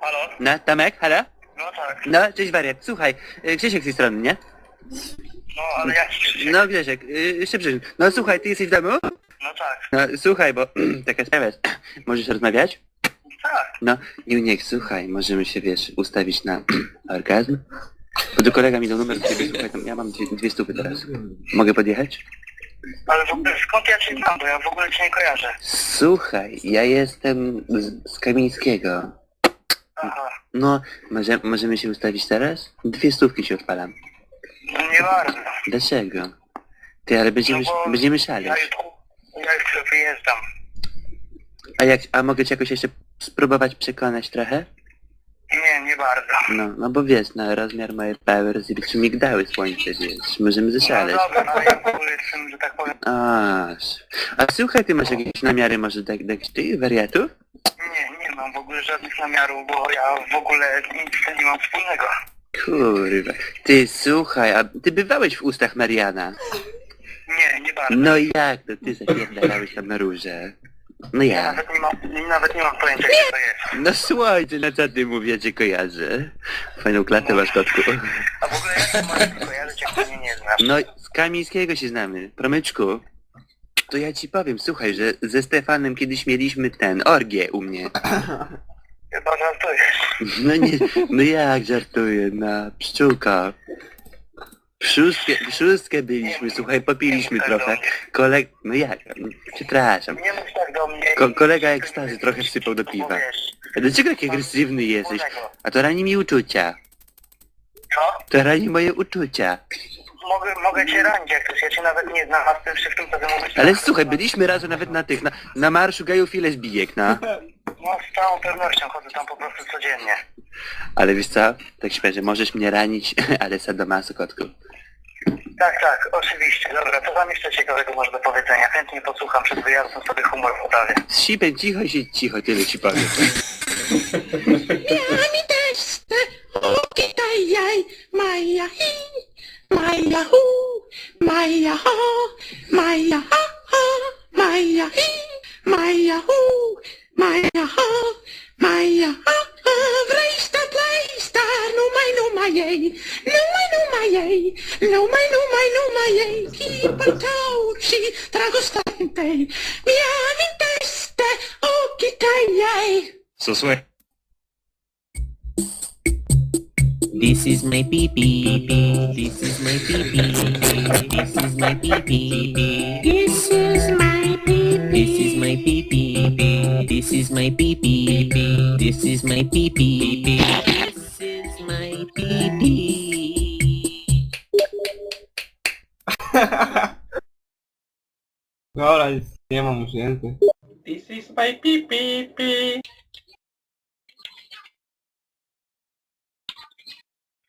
Halo? No, Tomek, halo? No tak. No, cześć wariat. Słuchaj, y, Grzesiek z tej strony, nie? No ale jaki Krzysiek? No, Grzesiek, yy, Szybrzyn. No, słuchaj, ty jesteś w domu? No tak. No, słuchaj, bo taka sprawa jest. Możesz rozmawiać? Tak. No, Juniek, słuchaj, możemy się, wiesz, ustawić na orgazm? Bo do kolega mi dał numer do ciebie, słuchaj, tam ja mam dwie, dwie stówy teraz. Mogę podjechać? Ale w ogóle skąd ja cię znam, bo ja w ogóle cię nie kojarzę. Słuchaj, ja jestem z, z Kamińskiego. Aha. No, może, możemy się ustawić teraz? Dwie stówki się odpalam. No nie bardzo. Dlaczego? Ty, ale będziemy, No bo będziemy Ja szaleć. jutro, ja jutro wyjeżdżam. A jak, a mogę cię jakoś jeszcze spróbować przekonać trochę? Nie, nie bardzo. No, no bo wiesz, na rozmiar mojej power trzy migdały słońce, wiesz, możemy No dobra, no ja w ogóle jestem, że tak powiem... Aż. A słuchaj, ty masz jakieś namiary może tak, tak ty, wariatów? Mam w ogóle żadnych namiarów, bo ja w ogóle nic z tym nie mam wspólnego. Kurwa. Ty, słuchaj, a ty bywałeś w ustach Mariana. Nie, nie bardzo. No jak to ty zapierdalałeś tam na róże? No Ja jak? nawet nie mam, nawet nie mam pojęcia, gdzie to jest. No słońce, no co ty mówię, cię kojarzę. Fajną klatę masz, kotku. A w ogóle jak to możesz kojarzyć, jak mnie nie znasz? No, z Kamińskiego się znamy. Promyczku, to ja ci powiem, słuchaj, że ze Stefanem kiedyś mieliśmy ten, orgię u mnie. Chyba żartujesz. No nie, no jak żartuję, na pszczółka. Szóstkę, szóstkę byliśmy, słuchaj, popiliśmy tak trochę. Koleg... No jak, przepraszam. Nie mów tak do mnie. Ko kolega ekstazy trochę wsypał do piwa. wiesz, A dlaczego taki agresywny jesteś? A to rani mi uczucia. Co? To rani moje uczucia. Mogę, mogę cię ranić jak chcesz, ja cię nawet nie znam, a z tym wszystkim co ty mówisz... Ale słuchaj, byliśmy razem nawet na tych, na, na marszu gajów ile zbijek, no. No z całą pewnością chodzę tam po prostu codziennie. Ale wiesz co? Tak śpieszę, możesz mnie ranić, ale sadomaso, kotku. Tak, tak, oczywiście. Dobra, to wam jeszcze ciekawego może do powiedzenia. Chętnie posłucham przed wyjazdem sobie humor podawię. Z sipem cicho i siedź cicho, tyle ci powiem. Miami testa, okitayay, maya hi, Yahoo, my Yahoo, my Yahoo, my Yahoo, my Yahoo, my Yahoo, my Yahoo. Vrees dat luister, noem mij, noem mij jij, noem mij, noem mij jij, noem mij, noem mij, noem mij jij. Keeper Tauci, tragostante, mia vinteste, occhi tai jij. Zo, zo. This is my pee pee pee. This is my pee pee pee. This is my pee pee pee. This is my pee This is my pee pee pee. This is my pee pee pee. This is my pee pee pee. This is my pee pee. Dobra, jest, nie mam już więcej. This is my pee pee pee.